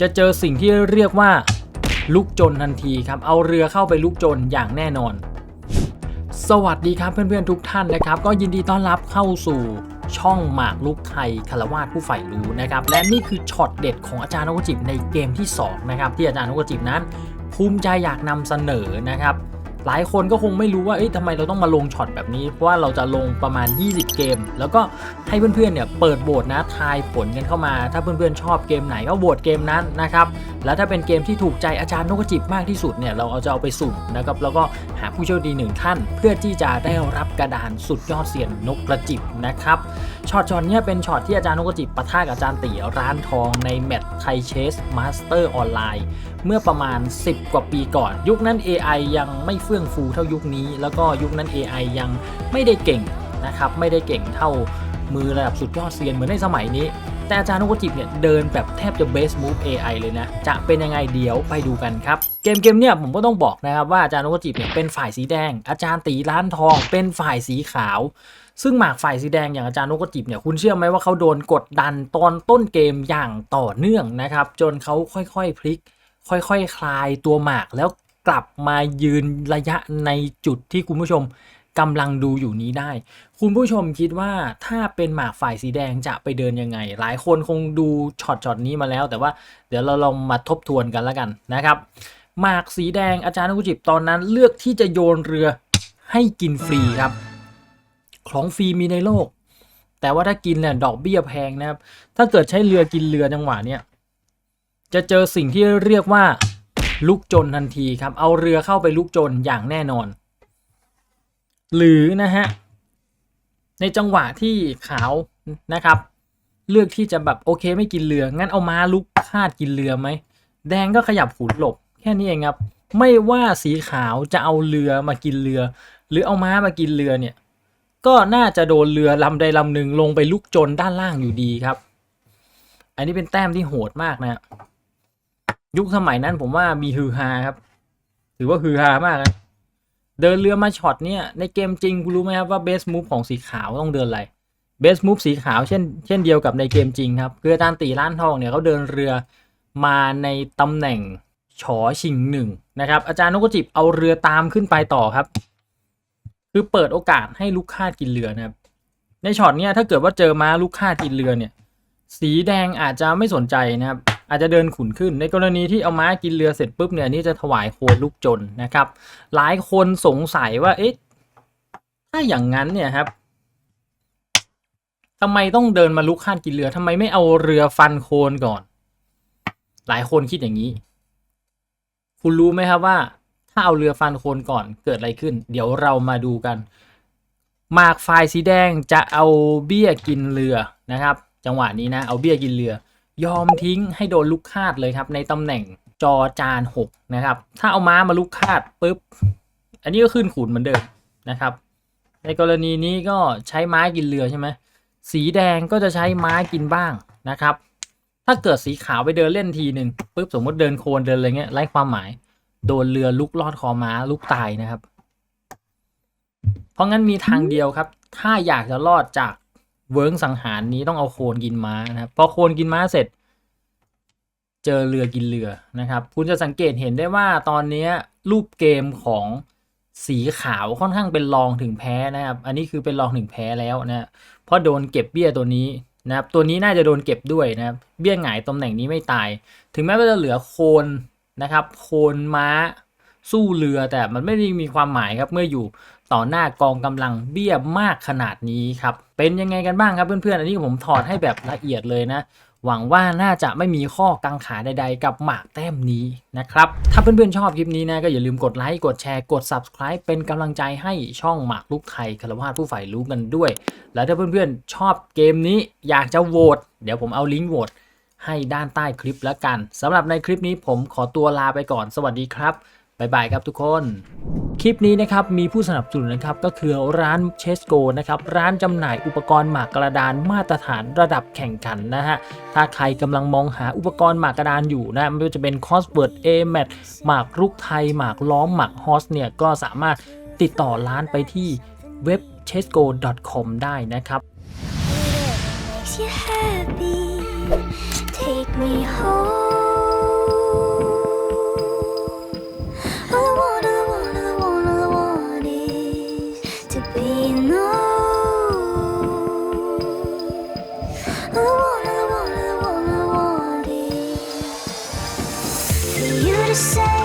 จะเจอสิ่งที่เรียกว่าลุกจนทันทีครับ เอาเรือเข้าไปลุกจนอย่างแน่นอน สวัสดีครับเพื่อนๆทุกท่านนะครับ ก็ยินดีต้อนรับเข้าสู่ช่องหมากลุกไทยคารวาสผู้ใฝ่รู้นะครับ และนี่คือช็อตเด็ดของอาจารย์นกจิบในเกมที่สองนะครับที่อาจารย์นกจิบนั้น ภูมิใจอยากนำเสนอนะครับ หลายคนก็คงไม่รู้ว่าเอ๊ะทำไมเราต้องมาลงช็อตแบบนี้ เพราะว่าเราจะลงประมาณ 20 เกม แล้วก็ให้เพื่อนๆเนี่ยเปิดโหวตนะทายผลกันเข้ามา ถ้าเพื่อนๆชอบเกมไหนก็โหวตเกมนั้นนะครับแล้วถ้าเป็นเกมที่ถูกใจอาจารย์นกจิบมากที่สุดเนี่ยเราเอาจะเอาไปสุ่มนะครับแล้วก็หาผู้โชคดีหนึ่งท่าน เพื่อที่จะได้รับกระดานสุดยอดเสียนนกกระจิบนะครับช็อตช็อตเนี้ยเป็นช็อตที่อาจารย์นกกระจิบปะทะกับอาจารย์ตีร้านทองในแมตช์ไทเชสมาสเตอร์ออนไลน์เมื่อประมาณ 10 กว่าปีก่อน ยุคนั้น AI ยังไม่ฟื่องฟูเท่ายุคนี้ แล้วก็ยุคนั้น AI ยังไม่ได้เก่งนะครับไม่ได้เก่งเท่ามือระดับสุดยอดเซียนเหมือนในสมัยนี้ แต่อาจารย์นกจิบเนี่ยเดินแบบแทบจะ base move AI เลยนะ จะเป็นยังไงเดี๋ยวไปดูกันครับ เกมเกมเนี่ยผมก็ต้องบอกนะครับว่าอาจารย์นกจิบเนี่ยเป็นฝ่ายสีแดง อาจารย์ตีร้านทองเป็นฝ่ายสีขาว ซึ่งหมากฝ่ายสีแดงอย่างอาจารย์นกจิบเนี่ยคุณเชื่อไหมว่าเขาโดนกดดันตอนต้นเกมอย่างต่อเนื่องนะครับจนเขาค่อยๆพลิก ค่อยๆคคลายตัวหมากแล้ว กลับมายืนระยะในจุดที่คุณผู้ชมกำลังดูอยู่นี้ได้ คุณผู้ชมคิดว่าถ้าเป็นหมากฝ่ายสีแดงจะไปเดินยังไง หลายคนคงดูช็อตช็อตนี้มาแล้ว แต่ว่าเดี๋ยวเราลองมาทบทวนกันแล้วกันนะครับ หมากสีแดงอาจารย์นุจิบตอนนั้นเลือกที่จะโยนเรือให้กินฟรีครับ ของฟรีมีในโลก แต่ว่าถ้ากินเนี่ยดอกเบี้ยแพงนะครับ ถ้าเกิดใช้เรือกินเรือจังหวะเนี้ยจะเจอสิ่งที่เรียกว่า ลุกจนทันทีครับ เอาเรือเข้าไปลุกจนอย่างแน่นอน หรือนะฮะในจังหวะที่ขาวนะครับ เลือกที่จะแบบโอเคไม่กินเรือ งั้นเอาม้าลุกคาดกินเรือไหมแดงก็ขยับขุนหลบแค่นี้เองครับ ไม่ว่าสีขาวจะเอาเรือมากินเรือ หรือเอาม้ามากินเรือเนี่ย ก็น่าจะโดนเรือลำใดลำหนึ่งลงไปลุกจนด้านล่างอยู่ดีครับ อันนี้เป็นแต้มที่โหดมากนะ ยุคสมัยนั้นผมว่ามีฮือฮาครับ ถือว่าฮือฮามากนะเดินเรือมาช็อตเนี่ยในเกมจริงคุณรู้ไหมครับว่าเบสมูฟของสีขาวต้องเดินอะไรเบสมูฟสีขาวเช่นเช่นเดียวกับในเกมจริงครับคืออาจารย์ตีร้านทองเนี่ยเขาเดินเรือมาในตำแหน่งฉอชิงหนึ่งนะครับอาจารย์นกจิบเอาเรือตามขึ้นไปต่อครับ คือเปิดโอกาสให้ลูกค้ากินเรือนะครับในช็อตเนี้ยถ้าเกิดว่าเจอม้าลูกค้ากินเรือเนี่ย สีแดงอาจจะไม่สนใจนะครับ อาจจะเดินขุนขึ้น ในกรณีที่เอาม้ากินเรือเสร็จปุ๊บเนี่ยนี่จะถวายโคนลูกจนนะครับ หลายคนสงสัยว่าเอ๊ะถ้าอย่างนั้นเนี่ยครับทำไมต้องเดินมาลุกข้านกินเรือทำไมไม่เอาเรือฟันโคนก่อน หลายคนคิดอย่างนี้ คุณรู้ไหมครับว่า ถ้าเอาเรือฟันโคนก่อนเกิดอะไรขึ้น เดี๋ยวเรามาดูกันหมากฝ่ายสีแดงจะเอาเบี้ยกินเรือนะครับ จังหวะนี้นะ เอาเบี้ยกินเรือ ยอมทิ้งให้โดนลูกคาดเลยครับ ในตำแหน่งจอจานหกนะครับ ถ้าเอาม้ามาลูกคาดปุ๊บ อันนี้ก็ขึ้นขุนเหมือนเดิมนะครับ ในกรณีนี้ก็ใช้ม้ากินเรือใช่ไหมสีแดงก็จะใช้ม้ากินบ้างนะครับ ถ้าเกิดสีขาวไปเดินเล่นทีหนึ่งปุ๊บสมมติเดินโคนเดินอะไรเงี้ยไร้ความหมาย โดนเรือลุกลอดคอม้าลุกตายนะครับ เพราะงั้นมีทางเดียวครับ ถ้าอยากจะรอดจาก เวิร์งสังหารนี้ต้องเอาโคนกินม้านะครับพอโคนกินม้าเสร็จ เจอเรือกินเรือนะครับ คุณจะสังเกตเห็นได้ว่าตอนนี้รูปเกมของสีขาวค่อนข้างเป็นรองถึงแพ้นะครับ อันนี้คือเป็นรองถึงแพ้แล้วนะเพราะโดนเก็บเบี้ยตัวนี้นะครับ ตัวนี้น่าจะโดนเก็บด้วยนะครับ เบี้ยหงายตำแหน่งนี้ไม่ตาย ถึงแม้ว่าจะเหลือโคนนะครับ โคนม้าสู้เรือแต่มันไม่ได้มีความหมายครับเมื่ออยู่ ต่อหน้ากองกำลังเบี้ยมากขนาดนี้ครับ เป็นยังไงกันบ้างครับเพื่อนๆ อันนี้ผมถอดให้แบบละเอียดเลยนะ หวังว่าน่าจะไม่มีข้อกังขาใดๆ กับหมากแต้มนี้นะครับ ถ้าเพื่อนๆ ชอบคลิปนี้นะ ก็อย่าลืมกดไลค์ กดแชร์ กด subscribe เป็นกำลังใจให้ช่องหมากลุกไทยคารวาสผู้ใฝ่รู้กันด้วย แล้วถ้าเพื่อนๆ ชอบเกมนี้อยากจะโหวตเดี๋ยวผมเอาลิงก์โหวตให้ด้านใต้คลิปแล้วกันสำหรับในคลิปนี้ผมขอตัวลาไปก่อน สวัสดีครับบ๊ายบายครับทุกคน คลิปนี้นะครับมีผู้สนับสนุนนะครับก็คือร้านเชสโกนะครับร้านจำหน่ายอุปกรณ์หมากกระดานมาตรฐานระดับแข่งขันนะฮะถ้าใครกำลังมองหาอุปกรณ์หมากกระดานอยู่นะไม่ว่าจะเป็นคอสเบิร์ดเอแมทหมากรุกไทยหมากล้อมหมากฮอสเนี่ยก็สามารถติดต่อร้านไปที่เว็บ chesco.com ได้นะครับ Take me home. to say